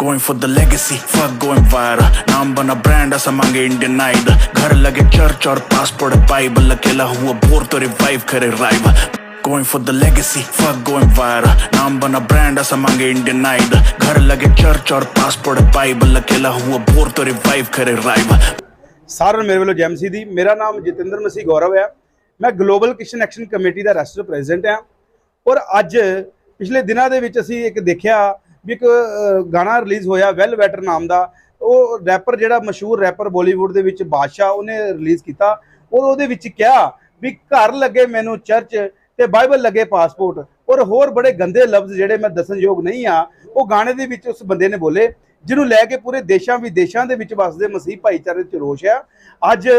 Going for the legacy, fuck going viral नाम बना brand ऐसा मांगे इंडियन आइडल घर लगे चर्च और पासपोर्ट बाइबल अकेला हुआ बोर तो रिवाइव करे rival Going for the legacy, fuck going viral नाम बना ब्रांड ऐसा मांगे इंडियन आइडल घर लगे चर्च और पासपोर्ट बाइबल अकेला हुआ बोर तो रिवाइव करे राइवल ਸਾਰਿਆਂ ਨੂੰ ਮੇਰੇ ਵੱਲੋਂ ਜੈਮਸੀ ਦੀ ਮੇਰਾ ਨਾਮ ਜਤਿੰਦਰ ਮਸੀਹ ਗੌਰਵ ਹੈ ਮੈਂ ਗਲੋਬਲ ਕਿਸ਼ਨ ਐਕਸ਼ਨ ਕਮੇਟੀ ਦਾ ਰੈਸਟਰ ਪ੍ਰੈਜ਼ੀਡੈਂਟ ਹਾਂ ਔਰ ਅੱਜ ਪਿਛਲੇ ਦਿਨਾਂ ਦੇ ਵਿੱਚ ਅਸੀਂ ਇੱਕ ਦੇਖਿਆ ਵੀ ਇੱਕ ਗਾਣਾ ਰਿਲੀਜ਼ ਹੋਇਆ ਵੈਲ ਵੈਟਰ ਨਾਮ ਦਾ। ਉਹ ਰੈਪਰ ਜਿਹੜਾ ਮਸ਼ਹੂਰ ਰੈਪਰ ਬਾਲੀਵੁੱਡ ਦੇ ਵਿੱਚ ਬਾਦਸ਼ਾਹ ਉਹਨੇ ਰਿਲੀਜ਼ ਕੀਤਾ। ਔਰ ਉਹਦੇ ਵਿੱਚ ਕਿਹਾ ਵੀ ਘਰ ਲੱਗੇ ਮੈਨੂੰ ਚਰਚ ਤੇ ਬਾਈਬਲ ਲੱਗੇ ਪਾਸਪੋਰਟ ਔਰ ਹੋਰ ਬੜੇ ਗੰਦੇ ਲਫ਼ਜ਼ ਜਿਹੜੇ ਮੈਂ ਦੱਸਣਯੋਗ ਨਹੀਂ ਆ, ਉਹ ਗਾਣੇ ਦੇ ਵਿੱਚ ਉਸ ਬੰਦੇ ਨੇ ਬੋਲੇ, ਜਿਹਨੂੰ ਲੈ ਕੇ ਪੂਰੇ ਦੇਸ਼ਾਂ ਵਿਦੇਸ਼ਾਂ ਦੇ ਵਿੱਚ ਵਸਦੇ ਮਸੀਹ ਭਾਈਚਾਰੇ 'ਚ ਰੋਸ਼ ਆ। ਅੱਜ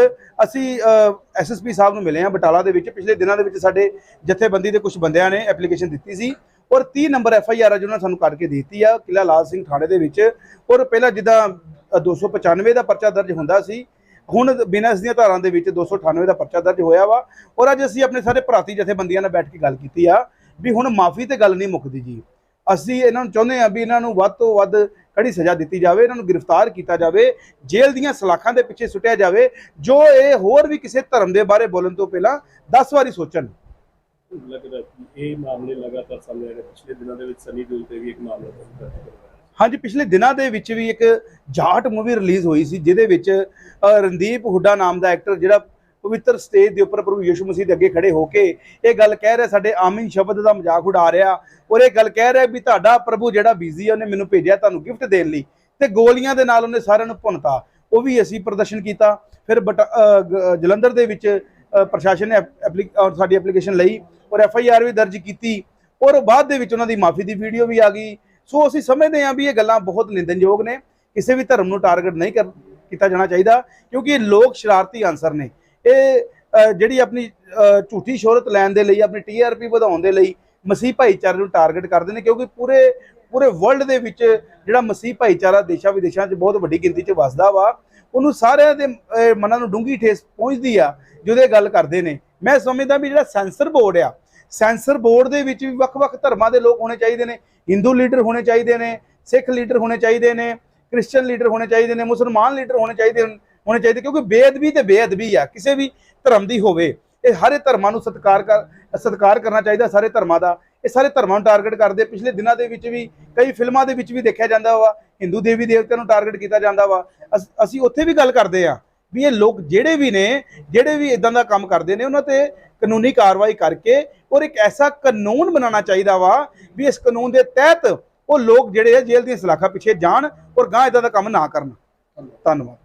ਅਸੀਂ ਐਸਐਸਪੀ ਸਾਹਿਬ ਨੂੰ ਮਿਲੇ ਆ ਬਟਾਲਾ ਦੇ ਵਿੱਚ। ਪਿਛਲੇ ਦਿਨਾਂ ਦੇ ਵਿੱਚ ਸਾਡੇ ਜਥੇਬੰਦੀ ਦੇ ਕੁਝ ਬੰਦਿਆਂ ਨੇ ਐਪਲੀਕੇਸ਼ਨ ਦਿੱਤੀ ਸੀ। ਔਰ 30 ਨੰਬਰ ਐਫ ਆਈ ਆਰ ਜਿਹਨਾਂ ਨੇ ਸਾਨੂੰ ਕੱਢ ਕੇ ਦਿੱਤੀ ਆ ਕਿਲਾ ਲਾਲ ਸਿੰਘ ਥਾਣੇ ਦੇ ਵਿੱਚ। ਔਰ ਪਹਿਲਾਂ ਜਿੱਦਾਂ ਅ, 295 ਦਾ ਪਰਚਾ ਦਰਜ ਹੁੰਦਾ ਸੀ ਹੁਣ ਬਿਨਾਂ ਇਸ ਦੀਆਂ ਧਾਰਾਂ ਦੇ ਵਿੱਚ 298 ਦਾ ਪਰਚਾ ਦਰਜ ਹੋਇਆ ਵਾ। ਔਰ ਅੱਜ ਅਸੀਂ ਆਪਣੇ ਸਾਰੇ ਭਰਾਤੀ ਜਥੇਬੰਦੀਆਂ ਨਾਲ ਬੈਠ ਕੇ ਗੱਲ ਕੀਤੀ ਆ ਵੀ ਹੁਣ ਮਾਫੀ ਤੇ ਗੱਲ ਨਹੀਂ ਮੁੱਕਦੀ ਜੀ। ਅਸੀਂ ਇਹਨਾਂ ਨੂੰ ਚਾਹੁੰਦੇ ਆ ਵੀ ਇਹਨਾਂ ਨੂੰ ਵੱਧ ਤੋਂ ਵੱਧ ਕੜੀ ਸਜ਼ਾ ਦਿੱਤੀ ਜਾਵੇ ਇਹਨਾਂ ਨੂੰ ਗ੍ਰਿਫਤਾਰ ਕੀਤਾ ਜਾਵੇ ਜੇਲ੍ਹ ਦੀਆਂ ਸਲਾਖਾਂ ਦੇ ਪਿੱਛੇ ਸੁੱਟਿਆ ਜਾਵੇ ਜੋ ਇਹ ਹੋਰ ਵੀ ਕਿਸੇ ਧਰਮ ਦੇ ਬਾਰੇ ਬੋਲਣ ਤੋਂ ਪਹਿਲਾਂ 10 ਵਾਰੀ ਸੋਚਣ। ਲੱਗਦਾ ਇਹ ਮਾਮਲੇ ਲਗਾਤਾਰ ਸਾਹਮਣੇ ਆ ਰਹੇ ਪਿਛਲੇ ਦਿਨਾਂ ਦੇ ਵਿੱਚ ਸਨੀ ਦਿਓਲ ਤੇ ਵੀ ਇੱਕ ਮਾਮਲਾ ਦਰਜ ਕਰਵਾਇਆ ਹਾਂਜੀ, ਪਿਛਲੇ ਦਿਨਾਂ ਦੇ ਵਿੱਚ ਵੀ ਇੱਕ ਜਾਟ ਮੂਵੀ ਰਿਲੀਜ਼ ਹੋਈ ਸੀ, ਜਿਹਦੇ ਵਿੱਚ ਰਣਦੀਪ ਹੁੱਡਾ ਨਾਮ ਦਾ ਐਕਟਰ ਜਿਹੜਾ ਪਵਿੱਤਰ ਸਟੇਜ ਦੇ ਉੱਪਰ ਪ੍ਰਭੂ ਯਿਸੂ ਮਸੀਹ ਦੇ ਅੱਗੇ ਖੜੇ ਹੋ ਕੇ ਇਹ ਗੱਲ ਕਹਿ ਰਿਹਾ, ਸਾਡੇ ਆਮੀਨ ਸ਼ਬਦ ਦਾ ਮਜ਼ਾਕ ਉਡਾ ਰਿਹਾ ਔਰ ਇਹ ਗੱਲ ਕਹਿ ਰਿਹਾ ਵੀ ਤੁਹਾਡਾ ਪ੍ਰਭੂ ਜਿਹੜਾ ਬਿਜ਼ੀ ਆ, ਉਹਨੇ ਮੈਨੂੰ ਭੇਜਿਆ ਤੁਹਾਨੂੰ ਗਿਫਟ ਦੇਣ ਲਈ ਤੇ ਗੋਲੀਆਂ ਦੇ ਨਾਲ ਉਹਨੇ ਸਾਰਿਆਂ ਨੂੰ ਭੁੰਨਤਾ। ਉਹ ਵੀ ਅਸੀਂ ਪ੍ਰਦਰਸ਼ਨ ਕੀਤਾ। ਫਿਰ ਬਟ- ਜਲੰਧਰ ਦੇ ਵਿੱਚ ਪ੍ਰਸ਼ਾਸਨ ਨੇ ਐਪਲੀ- ਸਾਡੀ ਐਪਲੀਕੇਸ਼ਨ ਲਈ। ਔਰ ਐਫ ਆਈ ਆਰ ਵੀ ਦਰਜ ਕੀਤੀ। ਔਰ ਬਾਅਦ ਦੇ ਵਿੱਚ ਉਹਨਾਂ ਦੀ ਮਾਫੀ ਦੀ ਵੀਡੀਓ ਵੀ ਆ ਗਈ। ਸੋ ਅਸੀਂ ਸਮਝਦੇ ਹਾਂ ਵੀ ਇਹ ਗੱਲਾਂ ਬਹੁਤ ਨਿੰਦਨਯੋਗ ਨੇ। ਕਿਸੇ ਵੀ ਧਰਮ ਨੂੰ ਟਾਰਗੇਟ ਨਹੀਂ ਕਰ, ਕੀਤਾ ਜਾਣਾ ਚਾਹੀਦਾ, ਕਿਉਂਕਿ ਇਹ ਲੋਕ ਸ਼ਰਾਰਤੀ ਅਨਸਰ ਨੇ। ਇਹ ਜਿਹੜੀ ਆਪਣੀ ਝੂਠੀ ਸ਼ੋਹਰਤ ਲੈਣ ਦੇ ਲਈ, ਆਪਣੀ ਟੀਆਰਪੀ ਵਧਾਉਣ ਦੇ ਲਈ ਮਸੀਹ ਭਾਈਚਾਰੇ ਨੂੰ ਟਾਰਗੇਟ ਕਰਦੇ ਨੇ, ਕਿਉਂਕਿ ਪੂਰੇ ਪੂਰੇ ਵਰਲਡ ਦੇ ਵਿੱਚ ਜਿਹੜਾ ਮਸੀਹ ਭਾਈਚਾਰਾ ਦੇਸ਼ਾਂ ਵਿਦੇਸ਼ਾਂ 'ਚ ਬਹੁਤ ਵੱਡੀ ਗਿਣਤੀ 'ਚ ਵਸਦਾ ਵਾ, ਉਹਨੂੰ ਸਾਰਿਆਂ ਦੇ ਮਨਾਂ ਨੂੰ ਡੂੰਗੀ ਠੇਸ ਪਹੁੰਚਦੀ ਆ, ਜਦੋਂ ਇਹ ਗੱਲ ਕਰਦੇ ਨੇ। ਮੈਂ ਸਮਝਦਾ ਵੀ ਜਿਹੜਾ ਸੈਂਸਰ ਬੋਰਡ ਆ ਸੈਂਸਰ ਬੋਰਡ ਦੇ ਵਿੱਚ ਵੀ ਵੱਖ-ਵੱਖ ਧਰਮਾਂ ਦੇ ਲੋਕ ਹੋਣੇ ਚਾਹੀਦੇ ਨੇ ਹਿੰਦੂ ਲੀਡਰ ਹੋਣੇ ਚਾਹੀਦੇ ਨੇ ਸਿੱਖ ਲੀਡਰ ਹੋਣੇ ਚਾਹੀਦੇ ਨੇ ਕ੍ਰਿਸਚੀਅਨ ਲੀਡਰ ਹੋਣੇ ਚਾਹੀਦੇ ਨੇ ਮੁਸਲਮਾਨ ਲੀਡਰ ਹੋਣੇ ਚਾਹੀਦੇ ਹੋਣੇ ਚਾਹੀਦੇ ਕਿਉਂਕਿ ਬੇਅਦਬੀ ਤੇ ਬੇਅਦਬੀ ਆ, ਕਿਸੇ ਵੀ ਧਰਮ ਦੀ ਹੋਵੇ, ਇਹ ਸਾਰੇ ਧਰਮਾਂ ਨੂੰ ਸਤਿਕਾਰ ਕਰ, ਸਤਿਕਾਰ ਕਰਨਾ ਚਾਹੀਦਾ ਸਾਰੇ ਧਰਮਾਂ ਦਾ, ਇਹ ਸਾਰੇ ਧਰਮਾਂ ਨੂੰ ਟਾਰਗੇਟ ਕਰਦੇ, ਪਿਛਲੇ ਦਿਨਾਂ ਦੇ ਵਿੱਚ ਵੀ ਕਈ ਫਿਲਮਾਂ ਦੇ ਵਿੱਚ ਵੀ ਦੇਖਿਆ ਜਾਂਦਾ ਵਾ ਹਿੰਦੂ ਦੇਵੀ ਦੇਵਤਿਆਂ ਨੂੰ ਟਾਰਗੇਟ ਕੀਤਾ ਜਾਂਦਾ ਵਾ, ਅਸ- ਅਸੀਂ ਉੱਥੇ ਵੀ ਗੱਲ ਕਰਦੇ ਆ ਵੀ ਇਹ ਲੋਕ ਜਿਹੜੇ ਵੀ ਨੇ, ਜਿਹੜੇ ਵੀ ਇਦਾਂ ਦਾ ਕੰਮ ਕਰਦੇ ਨੇ, ਉਹਨਾਂ ਤੇ ਕਾਨੂੰਨੀ ਕਾਰਵਾਈ ਕਰਕੇ ਔਰ ਇੱਕ ਐਸਾ ਕਾਨੂੰਨ ਬਣਾਉਣਾ ਚਾਹੀਦਾ ਵਾ ਵੀ ਇਸ ਕਾਨੂੰਨ ਦੇ ਤਹਿਤ ਉਹ ਲੋਕ ਜਿਹੜੇ ਆ ਜੇਲ੍ਹ ਦੀਆਂ ਸਲਾਖਾਂ ਪਿੱਛੇ ਜਾਣ ਔਰ ਗਾਂ ਇਦਾਂ ਦਾ ਕੰਮ ਨਾ ਕਰਨ। ਧੰਨਵਾਦ।